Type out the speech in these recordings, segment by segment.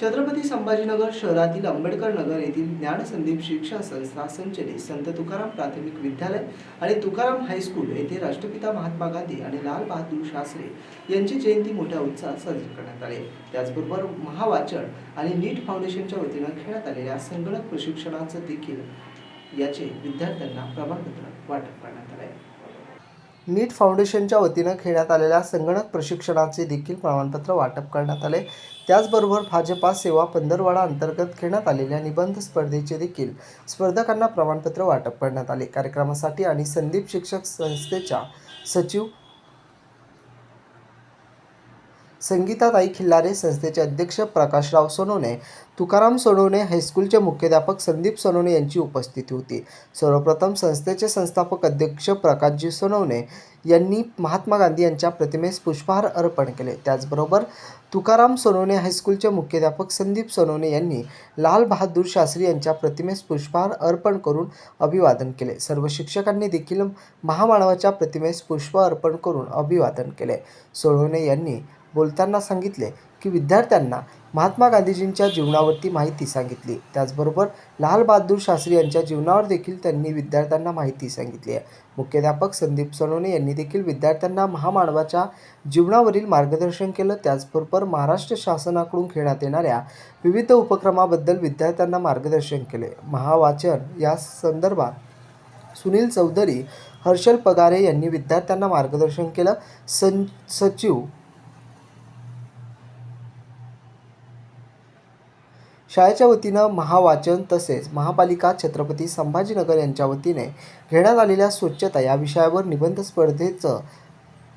छत्रपती संभाजीनगर शहरातील आंबेडकर नगर येथील ज्ञानसंदीप शिक्षण संस्था संचलित संत तुकाराम प्राथमिक विद्यालय आणि तुकाराम हायस्कूल येथे राष्ट्रपिता महात्मा गांधी आणि लाल बहादूर शास्त्री यांची जयंती मोठ्या उत्साहात साजरी करण्यात आली. त्याचबरोबर महावाचन आणि नीट फाउंडेशनच्या वतीनं घेण्यात आलेल्या संगणक प्रशिक्षणाचं देखील याचे विद्यार्थ्यांना प्रमाणपत्र वाटप करण्यात आले नीट फाउंडेशनच्या वतीनं खेळण्यात आलेल्या संगणक प्रशिक्षणाचे देखील प्रमाणपत्र वाटप करण्यात आले. त्याचबरोबर भाजपा सेवा पंधरवाडा अंतर्गत खेळण्यात आलेल्या निबंध स्पर्धेचे देखील स्पर्धकांना प्रमाणपत्र वाटप करण्यात आले. कार्यक्रमासाठी आणि संदीप शिक्षक संस्थेच्या सचिव संगीताताई खिल्लारे संस्थेचे अध्यक्ष प्रकाशराव सोनवणे तुकाराम सोनवणे हायस्कूलचे मुख्याध्यापक संदीप सोनवणे यांची उपस्थिती होती. सर्वप्रथम संस्थेचे संस्थापक अध्यक्ष प्रकाशजी सोनवणे यांनी महात्मा गांधी यांच्या प्रतिमेस पुष्पहार अर्पण केले. त्याचबरोबर तुकाराम सोनवणे हायस्कूलचे मुख्याध्यापक संदीप सोनवणे यांनी लाल बहादूर शास्त्री यांच्या प्रतिमेस पुष्पहार अर्पण करून अभिवादन केले. सर्व शिक्षकांनी देखील महामानवाच्या प्रतिमेस पुष्प अर्पण करून अभिवादन केले. सोनवणे यांनी बोलताना सांगितले की विद्यार्थ्यांना महात्मा गांधीजींच्या जीवनावरती माहिती सांगितली. त्याचबरोबर लालबहादूर शास्त्री यांच्या जीवनावर देखील त्यांनी विद्यार्थ्यांना माहिती सांगितली आहे. मुख्याध्यापक संदीप सोनवणे यांनी देखील विद्यार्थ्यांना महामानवाच्या जीवनावरील मार्गदर्शन केलं. त्याचबरोबर महाराष्ट्र शासनाकडून घेण्यात येणाऱ्या विविध उपक्रमाबद्दल विद्यार्थ्यांना मार्गदर्शन केले. महावाचन या संदर्भात सुनील चौधरी हर्षल पगारे यांनी विद्यार्थ्यांना मार्गदर्शन केलं. सं सचिव शाळेच्या वतीनं महावाचन तसेच महापालिका छत्रपती संभाजीनगर यांच्या वतीने घेण्यात आलेल्या स्वच्छता या विषयावर निबंध स्पर्धेचं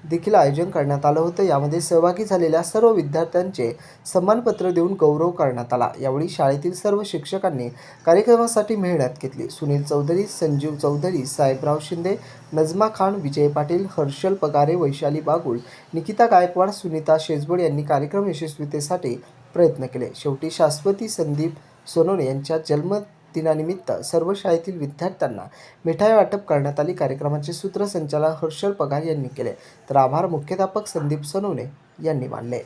देखील आयोजन करण्यात आलं होतं. यामध्ये सहभागी झालेल्या सर्व विद्यार्थ्यांचे सन्मानपत्र देऊन गौरव करण्यात आला. यावेळी शाळेतील सर्व शिक्षकांनी कार्यक्रमासाठी मेहनत घेतली. सुनील चौधरी संजीव चौधरी साहेबराव शिंदे नजमा खान विजय पाटील हर्षल पगारे वैशाली बागुल निकिता गायकवाड सुनीता शेजबड यांनी कार्यक्रम यशस्वीतेसाठी प्रयत्न केले. शेवटी शाश्वती संदीप सोनवणे यांच्या जन्मदिनानिमित्त सर्व शाळेतील विद्यार्थ्यांना मिठाई वाटप करण्यात आली. कार्यक्रमाचे सूत्रसंचालन हर्षल पगार यांनी केले. तर आभार मुख्याध्यापक संदीप सोनवणे यांनी मानले.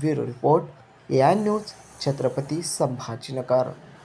Bureau report A I news Chhatrapati Sambhajinagar.